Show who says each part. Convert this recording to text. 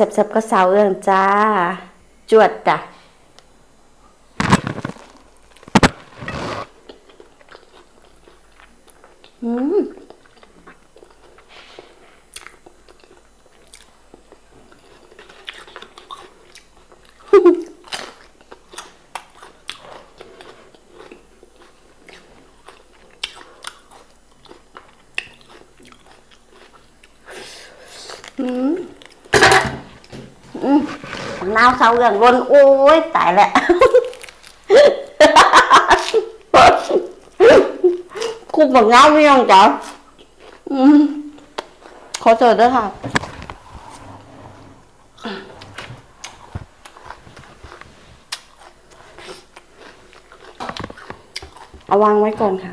Speaker 1: แซ่บๆก็สาวเอื้องจ้า จวดจ้ะอืม นาวเสาเรื่องล้นโอ้ยตายแล้วคุบบักเงาไม่ยองจ้ะอืมขอเจอด้วยค่ะเอาวางไว้ก่อนค่ะ